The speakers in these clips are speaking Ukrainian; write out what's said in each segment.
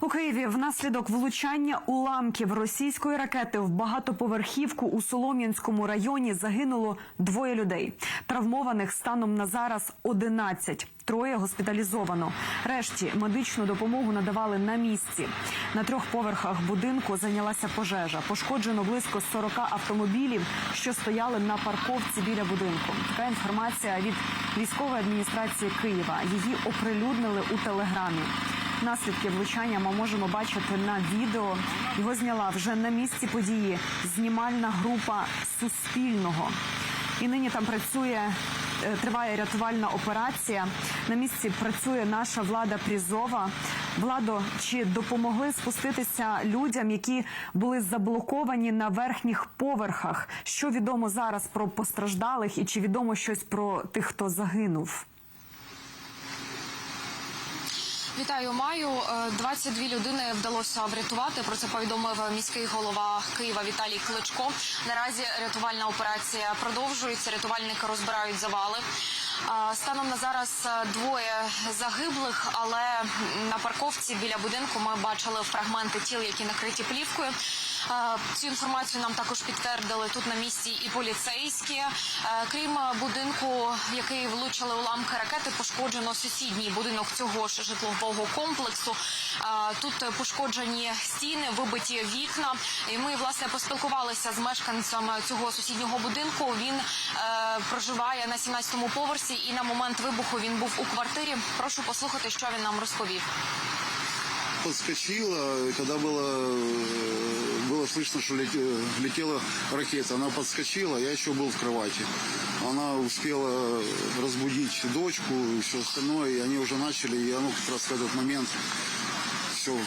У Києві внаслідок влучання уламків російської ракети в багатоповерхівку у Солом'янському районі загинуло двоє людей. Травмованих станом на зараз 11. Троє госпіталізовано. Решті медичну допомогу надавали на місці. На трьох поверхах будинку зайнялася пожежа. Пошкоджено близько 40 автомобілів, що стояли на парковці біля будинку. Така інформація від військової адміністрації Києва. Її оприлюднили у телеграмі. Наслідки влучання ми можемо бачити на відео. Його зняла вже на місці події знімальна група Суспільного. І нині там працює, е, триває рятувальна операція. На місці працює наша влада Прізова. Владо, чи допомогли спуститися людям, які були заблоковані на верхніх поверхах? Що відомо зараз про постраждалих, і чи відомо щось про тих, хто загинув? Вітаю, маю Е, 22 людини вдалося врятувати. Про це повідомив міський голова Києва Віталій Кличко. Наразі рятувальна операція продовжується. Рятувальники розбирають завали. Станом на зараз е, двоє загиблих, але на парковці біля будинку ми бачили фрагменти тіл, які накриті плівкою. Е, Цю інформацію нам також підтвердили тут на місці і поліцейські. Е, Крім будинку, який влучили уламки ракети, пошкоджено сусідній будинок цього ж житлового комплексу. Е, Тут пошкоджені стіни, вибиті вікна. І ми власне поспілкувалися з мешканцем цього сусіднього будинку. Він проживає на 17-му поверсі, і на момент вибуху він був у квартирі. Прошу послухати, що він нам розповів подскочила, когда было, э, было слышно, что лете- летела ракета, она подскочила, я еще был в кровати. Она успела разбудить дочку и все остальное, и они уже начали, и оно как раз в этот момент все,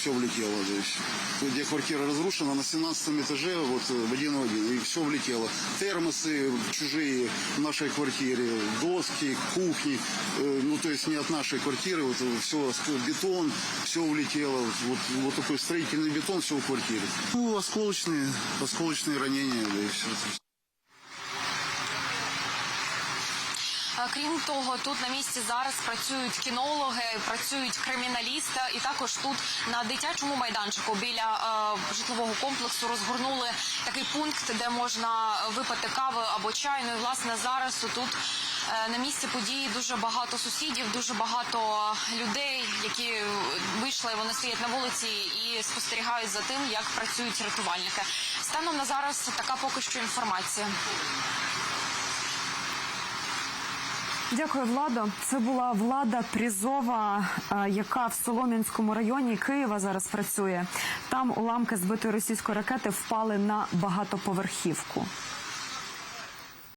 все влетело. То есть, где квартира разрушена, на 17 этаже, вот э, в один в один, и все влетело. Термосы чужие в нашей квартире, доски, кухни, э, ну то есть не от нашей квартиры, вот все, бетон, все влетело, вот, вот, такой строительный бетон, все в квартире. Ну, осколочные, осколочные ранения, да и все. Крім того, тут на місці зараз працюють кінологи, працюють криміналісти, і також тут на дитячому майданчику біля е, житлового комплексу розгорнули такий пункт, де можна випити кави або чай. Ну і власне зараз тут е, на місці події дуже багато сусідів, дуже багато людей, які вийшли. Вони стоять на вулиці і спостерігають за тим, як працюють рятувальники. Станом на зараз така поки що інформація. Дякую, Владо. Це була влада Прізова, е, яка в Солом'янському районі Києва зараз працює. Там уламки збитої російської ракети впали на багатоповерхівку.